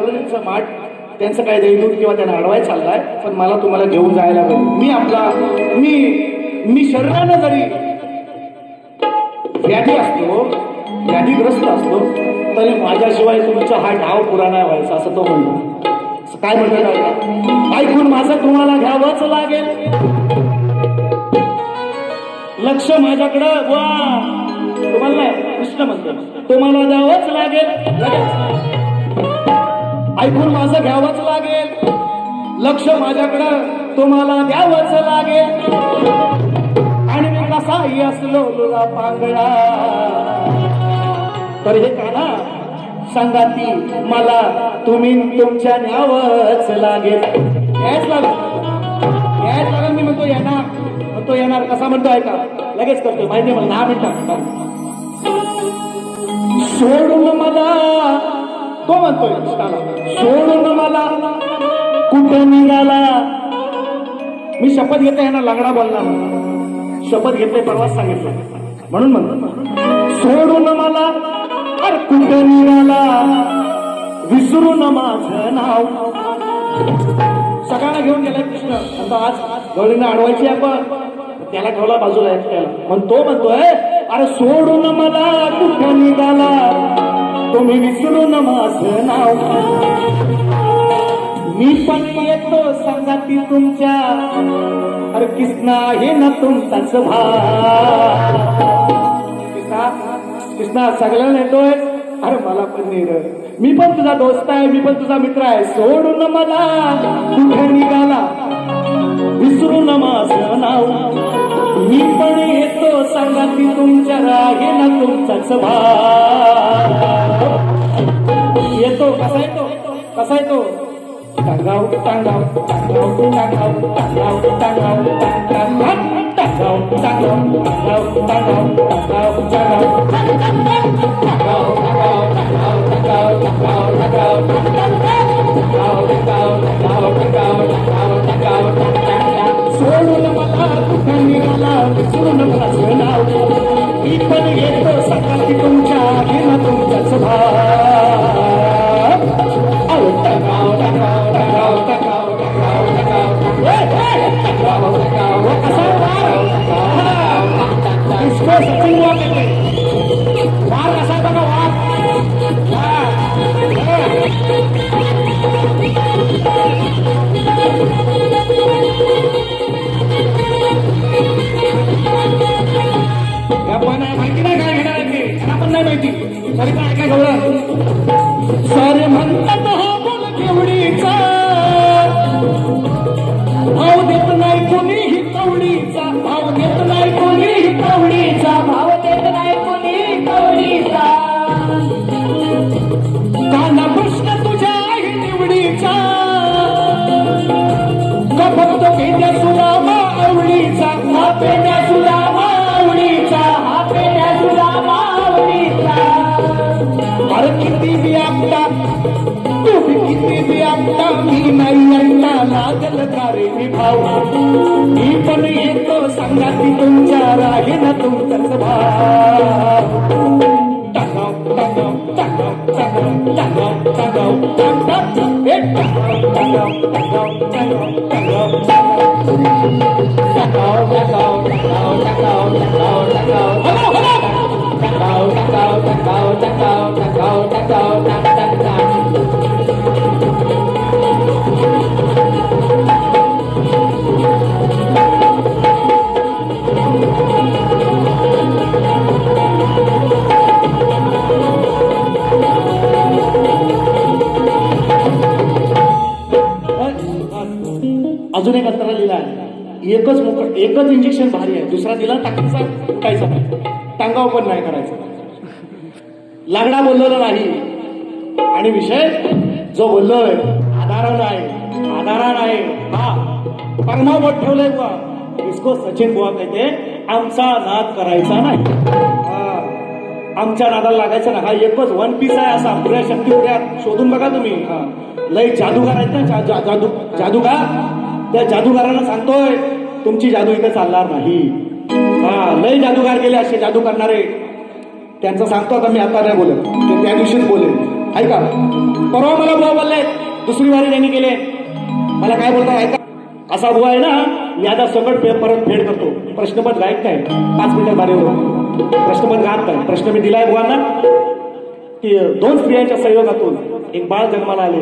कळवलीचा माठ त्यांचं काय दैनूत किंवा त्यांना अडवाय चाललाय पण मला तुम्हाला घेऊन जायला लागेल मी आपला मी मी शरीरानं जरी व्याधी असतो व्याधीग्रस्त असतो तरी माझ्याशिवाय तुमचा हा डाव पुरा नाही व्हायचा असं तो म्हणतो. काय म्हणतो ऐकून माझं तुम्हाला घ्यावंच लागेल. लक्ष माझ्याकडं वा! तुम्हाला नाही कृष्ण म्हणतो. तुम्हाला द्यावंच लागेल. लगेच. ऐकून माझं घ्यावंच लागेल. लक्ष माझ्याकडं तुम्हाला द्यावंच लागेल. आणि मी कसाही असलो तुझा पांगळा. तर हे काना संगाती मला तुम्ही तुमच्या न्यावच लागेल. यायच लागेल. यायच लागेल मी म्हणतो येणार म्हणतो येणार कसा? म्हणतो ऐका लगेच करतो माहिती आहे मला दहा मिनिटात सोडून मला तो म्हणतोय. सोडून मला. कुठे निघाला? मी शपथ घेते यांना लंगडा बोलला शपथ घेतले परवाच सांगितलं. म्हणून म्हणतो सोडून मला. अरे कुठे निघाला? विसरून माझं नाव. सगळ्यांना घेऊन गेलाय कृष्ण. आता आज गवळींना अडवायची आपण. त्याला ठेवला बाजूला त्याला पण तो म्हणतोय अरे सोडून मला. कुठं निघाला? तुम्ही विसरू न माझं नाव मी पण येतो संगाती तुमच्या. अरे कृष्णा हे ना तुमचाच भाव कृष्णा कृष्णा सगळ्यांना येतोय? अरे मला पण नेर मी पण तुझा दोस्त आहे मी पण तुझा मित्र आहे. सोडून मला कुठे निघाला? विसरून माझं नाव. मी पण येतो सांगाती तुमच्या. रागे ना तुमचाच भाव कसा येतो टांगाव टांगाव टांगाव टांगाव टांगाव टांगाव टांगाव टांगाव टांगाव टांगाव टांगाव टांगाव सोडून मला कुठं निघाला विसरून माझं नाव मी पण येतो सकाळी तुमच्या घेणं तुमच्याच भाव सारे म्हणतात हा बोल केवडीचा भाव देत नाही कोणी हितवडीचा भाव देत नाही कोणी हितवडीचा भाव देत नाही कोणी हितवडीचा काना कृष्ण तुझ्या आई निवडीचा. गफरतो पेण्या सुरामा आवडीचा. हा पेण्या सुरामा आवडीचा. हा पेण्या सुरामा आवडीचा. अरे किती बी आपला. तुम्ही किती बी आपला. मी नाही लागल तारे मी भाऊ मी पण येतो सांगा ती तुमच्या राही ना तुमचाच भाव अजून एक अंतरा लिहिला आहे. एकच मोकळ एकच इंजेक्शन भारी आहे. दुसरा दिला टाकायचा उठायचा टांगाव पण नाही करायचं. लागडा बोललेला नाही. आणि विषय जो बोललोय आधारा नाही आधारा आहे हा कर्मावर ठेवलंय बुवा. इसको सचिन बुवा कहते आमचा नाद करायचा नाही. आमच्या नादाला लागायचा ना हा एकच वन पीस आहे असा. आपल्या शक्ती पुऱ्या शोधून बघा तुम्ही. लय जादूगार आहेत ना जा- जादू जादूगार. त्या जादूगारांना सांगतोय तुमची जादू इथे चालणार नाही. हा लय जादूगार गेले असे जादू करणारे. त्यांचं सांगतो आता मी आता नाही बोलत. ते त्या दिवशीच बोलेन ऐका परवा मला बुवा बोलले दुसरी वारी त्यांनी केले. मला काय बोलतात ऐका. असा बुवा आहे ना यादा सकट पे- परत फेड करतो. प्रश्नपद गायक काय? पाच मिनिटं बारीवर प्रश्नपद गात काय? प्रश्न मी दिलाय बुवांना. की दोन स्त्रियांच्या संयोगातून एक बाळ जन्माला आले.